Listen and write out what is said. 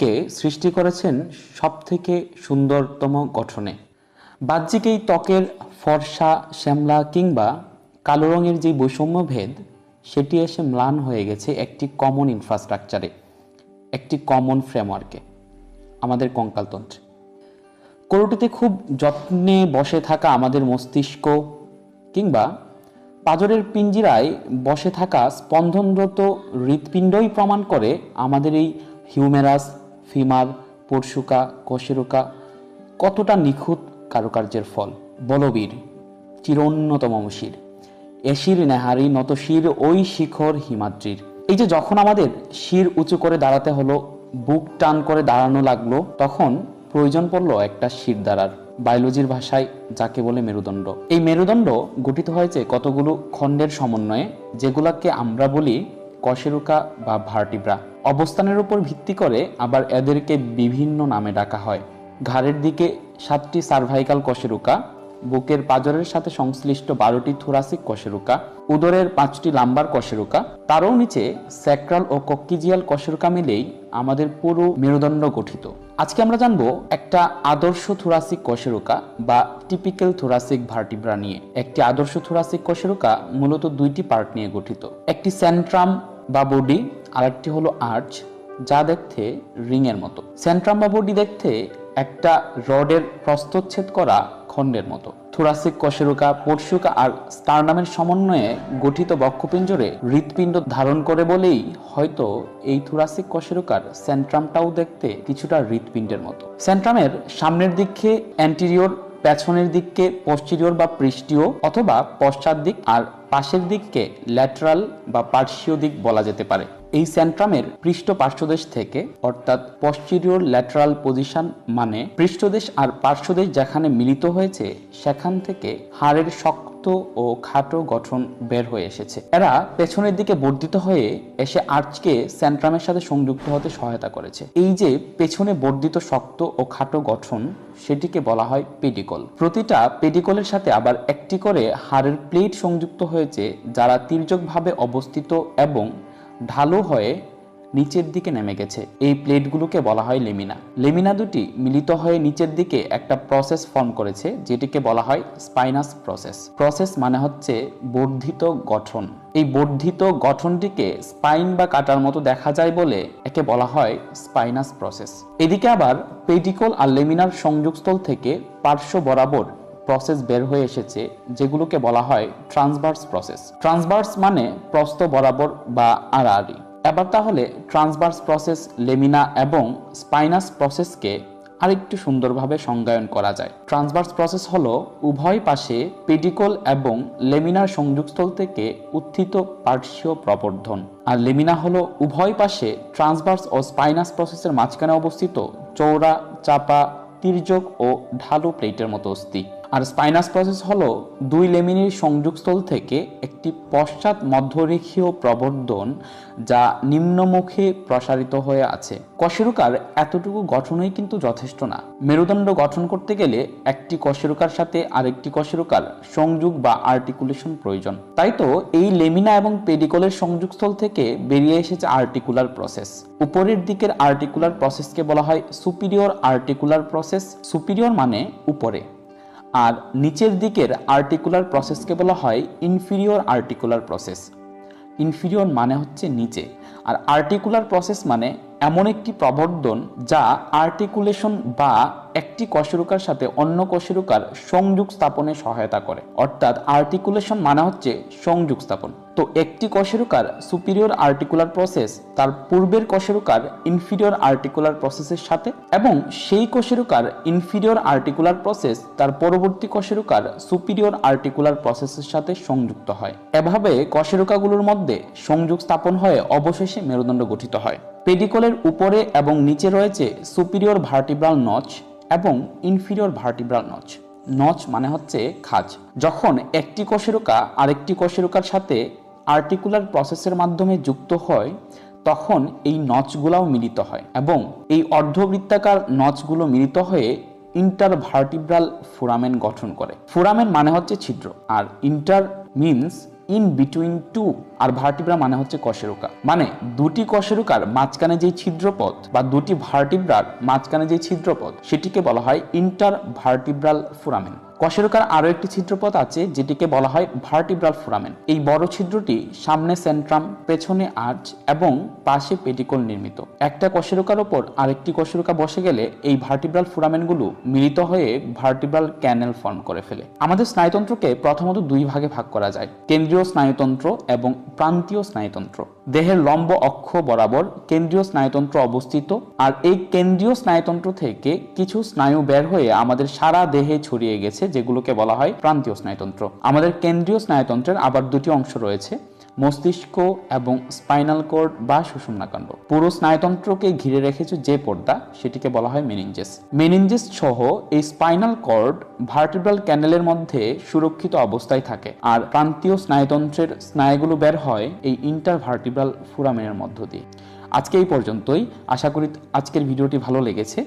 কে সৃষ্টি করেছেন সবথেকে সুন্দরতম গঠনে? বাহ্যিক এই ত্বকের ফর্সা, শ্যামলা কিংবা কালো রঙের যে বৈষম্যভেদ, সেটি এসে ম্লান হয়ে গেছে একটি কমন ইনফ্রাস্ট্রাকচারে একটি কমন ফ্রেমওয়ার্কে আমাদের কঙ্কালতন্ত্রে। কোরটিতে খুব যত্নে বসে থাকা আমাদের মস্তিষ্ক কিংবা পাজরের পিঞ্জিরায় বসে থাকা স্পন্দনরত হৃৎপিণ্ডই প্রমাণ করে আমাদের এই হিউমেরাস ফিমার পরশুকা, কোশেরুকা, কতটা নিখুঁত কারুকার্যের ফল? বলবীর, চিরন্যতম শির এশির নেহারি নত শির ওই শিখর হিমাদ্রির। এই যে যখন আমাদের শির উঁচু করে দাঁড়াতে হলো, বুক টান করে দাঁড়ানো লাগল, তখন প্রয়োজন পড়ল একটা শির দাঁড়ার বায়োলজির ভাষায় যাকে বলে মেরুদণ্ড। এই মেরুদণ্ড গঠিত হয়েছে কতগুলো খণ্ডের সমন্বয়ে, যেগুলোকে আমরা বলি কশেরুকা বা ভার্টিব্রা। অবস্থানের উপর ভিত্তি করে আবার এদেরকে বিভিন্ন নামে ডাকা হয়। ঘাড়ের দিকে সাতটি সার্ভাইকাল কশেরুকা, বুকের পাজরের সাথে সংশ্লিষ্ট বারোটি থোরাসিক কশেরুকা, উদরের পাঁচটি লাম্বার কশেরুকা, তারও নিচে স্যাক্রাল ও কক্কিজিয়াল কশেরুকা মিলেই আমাদের পুরো মেরুদণ্ড গঠিত। আজকে আমরা জানব একটা আদর্শ থোরাসিক কশেরুকা বা টিপিক্যাল থোরাসিক ভার্টিব্রা নিয়ে। একটি আদর্শ থোরাসিক কশেরুকা মূলত দুইটি পার্ট নিয়ে গঠিত। একটি সেন্ট্রাম বা বডি আর একটি হলো আর্চ, যা দেখতে রিংয়ের মতো। সেন্ট্রাম বা বডি দেখতে একটা রডের প্রস্তচ্ছেদ করা খণ্ডের মতো। থোরাসিক কশেরুকা পরশুকা আর স্টারনামের সমন্বয়ে গঠিত বক্ষপিঞ্জরে হৃৎপিণ্ড ধারণ করে বলেই হয়তো এই থোরাসিক কশেরুকার সেন্ট্রামটাও দেখতে কিছুটা হৃৎপিণ্ডের মতো। সেন্ট্রামের সামনের দিকে অ্যান্টিরিয়র পেছনের দিককে পশ্চিরিয়র বা পৃষ্ঠীয় অথবা পশ্চাৎ দিক আর পাশের দিককে ল্যাটারাল বা পার্শ্বীয় দিক বলা যেতে পারে। এই সেন্ট্রামের পৃষ্ঠ পার্শ্বদেশ থেকে অর্থাৎ পশ্চিরিয়র ল্যাটারাল পজিশন মানে পৃষ্ঠদেশ আর পার্শ্বদেশ যেখানে মিলিত হয়েছে, সেখান থেকে হাড়ের শক্ত ও খাটো গঠন বের হয়ে এসেছে। এরা পেছনের দিকে বর্ধিত হয়ে এসে আর্চকে সেন্ট্রামের সাথে সংযুক্ত হতে সহায়তা করেছে। এই যে পেছনে বর্ধিত শক্ত ও খাটো গঠন, সেটিকে বলা হয় পেডিকল। প্রতিটা পেডিকলের সাথে আবার একটি করে হাড়ের প্লেট সংযুক্ত হয়েছে, যারা তির্যকভাবে অবস্থিত এবং ঢালু হয়ে নিচের দিকে নেমে গেছে। এই প্লেটগুলোকে বলা হয় লেমিনা। লেমিনা দুটি মিলিত হয়ে নিচের দিকে একটা প্রসেস ফর্ম করেছে, যেটিকে বলা হয় স্পাইনাস প্রসেস। প্রসেস মানে হচ্ছে বর্ধিত গঠন। এই বর্ধিত গঠনটিকে স্পাইন বা কাটার মতো দেখা যায় বলে একে বলা হয় স্পাইনাস প্রসেস। এদিকে আবার পেডিকল আর লেমিনার সংযোগস্থল থেকে পার্শ্ব বরাবর প্রসেস বের হয়ে এসেছে, যেগুলোকে বলা হয় ট্রান্সভার্স প্রসেস। ট্রান্সভার্স মানে প্রস্থ বরাবর বা আড়াআড়ি। এবার তাহলে ট্রান্সভার্স প্রসেস, লেমিনা এবং স্পাইনাস প্রসেসকে আরেকটু সুন্দরভাবে সংজ্ঞায়ন করা যায়। ট্রান্সভার্স প্রসেস হলো উভয় পাশে পেডিকল এবং লেমিনার সংযোগস্থল থেকে উত্থিত পার্শ্বীয় প্রবর্ধন। আর লেমিনা হলো উভয় পাশে ট্রান্সভার্স ও স্পাইনাস প্রসেসের মাঝখানে অবস্থিত চৌড়া চাপা, তির্যক ও ঢালু প্লেটের মতো অস্থি। আর স্পাইনাস প্রসেস হলো দুই লেমিনির সংযোগস্থল থেকে একটি পশ্চাৎ মধ্যরেখীয় প্রবর্ধন যা নিম্নমুখে প্রসারিত হয়ে আছে। কশেরুকার এতটুকু গঠনই কিন্তু যথেষ্ট না। মেরুদণ্ড গঠন করতে গেলে একটি কশেরুকার সাথে আরেকটি কশেরুকার সংযোগ বা আর্টিকুলেশন প্রয়োজন। তাই তো এই লেমিনা এবং পেডিকলের সংযোগস্থল থেকে বেরিয়ে এসেছে আর্টিকুলার প্রসেস উপরের দিকের আর্টিকুলার প্রসেসকে বলা হয় সুপিরিয়র আর্টিকুলার প্রসেস সুপিরিয়র মানে উপরে। আর নিচের দিকের আর্টিকুলার প্রসেসকে বলা হয় ইনফিরিয়র আর্টিকুলার প্রসেস ইনফিরিয়র মানে হচ্ছে নিচে। আর আর্টিকুলার প্রসেস মানে এমন একটি প্রবর্ধন যা আর্টিকুলেশন বা একটি কশেরুকার সাথে অন্য কশেরুকার সংযোগ স্থাপনে সহায়তা করে। অর্থাৎ আর্টিকুলেশন মানে হচ্ছে সংযোগ স্থাপন। তো একটি কশেরুকার সুপিরিয়র আর্টিকুলার প্রসেস তার পূর্বের কশেরুকার ইনফিরিয়র আর্টিকুলার প্রসেসের সাথে এবং সেই কশেরুকার ইনফিরিয়র আর্টিকুলার প্রসেস তার পরবর্তী কশেরুকার সুপিরিয়র আর্টিকুলার প্রসেসের সাথে সংযুক্ত হয়। এভাবে কশেরুকাগুলোর মধ্যে সংযোগ স্থাপন হয়ে অবশেষে মেরুদণ্ড গঠিত হয়। পেডিকলের উপরে এবং নিচে রয়েছে সুপিরিয়র ভার্টিব্রাল নচ এবং ইনফিরিয়র ভার্টিব্রাল নচ নচ মানে হচ্ছে খাজ। যখন একটি কশেরুকা আরেকটি কশেরুকার সাথে আর্টিকুলার প্রসেসের মাধ্যমে যুক্ত হয়, তখন এই নচগুলাও মিলিত হয় এবং এই অর্ধবৃত্তাকার নচগুলো মিলিত হয়ে ইন্টার ভার্টিব্রাল ফোরামেন গঠন করে। ফোরামেন মানে হচ্ছে ছিদ্র। আর inter means in between two R vertebra মানে হচ্ছে কশেরুকা। মানে দুটি কশেরুকার মাঝখানে যে ছিদ্রপথ বা দুটি ভার্টিব্রার মাঝখানে যে ছিদ্রপথ, সেটিকে বলা হয় ইন্টার ভার্টিব্রাল ফুরামেন কশেরুকার আরও একটি ছিদ্রপথ আছে, যেটিকে বলা হয় ভার্টিব্রাল ফুরামেন। এই বড় ছিদ্রটি সামনে সেন্ট্রাম, পেছনে আর্চ এবং পাশে পেটিকল নির্মিত। একটা কশেরুকার ওপর আরেকটি কশেরুকা বসে গেলে এই ভার্টিব্রাল ফুরামেনগুলো মিলিত হয়ে ভার্টিব্রাল ক্যানেল ফর্ম করে ফেলে। আমাদের স্নায়ুতন্ত্রকে প্রথমত দুই ভাগে ভাগ করা যায়, কেন্দ্রীয় স্নায়ুতন্ত্র এবং প্রান্তীয় স্নায়ুতন্ত্র। দেহের লম্ব অক্ষ বরাবর কেন্দ্রীয় স্নায়ুতন্ত্র অবস্থিত, আর এই কেন্দ্রীয় স্নায়ুতন্ত্র থেকে কিছু স্নায়ু বের হয়ে আমাদের সারা দেহে ছড়িয়ে গেছে, যেগুলোকে বলা হয় প্রান্তীয় স্নায়ুতন্ত্র। আমাদের কেন্দ্রীয় স্নায়ুতন্ত্রের আবার দুটি অংশ রয়েছে। মস্তিষ্ক এবং স্পাইনাল কোর্ড বা সুষুম্নাকাণ্ড। পুরো স্নায়ুতন্ত্রকে ঘিরে রেখেছে যে পর্দা, সেটিকে বলা হয় মেনিনজেস। মেনিনজেস সহ এই স্পাইনাল কর্ড ভার্টিব্রাল ক্যানেলের মধ্যে সুরক্ষিত অবস্থায় থাকে আর প্রান্তীয় স্নায়ুতন্ত্রের স্নায়ুগুলো বের হয় এই ইন্টারভার্টিব্রাল ফুরামেনের মধ্য দিয়ে। আজকে এই পর্যন্তই। আশা করি আজকের ভিডিওটি ভালো লেগেছে।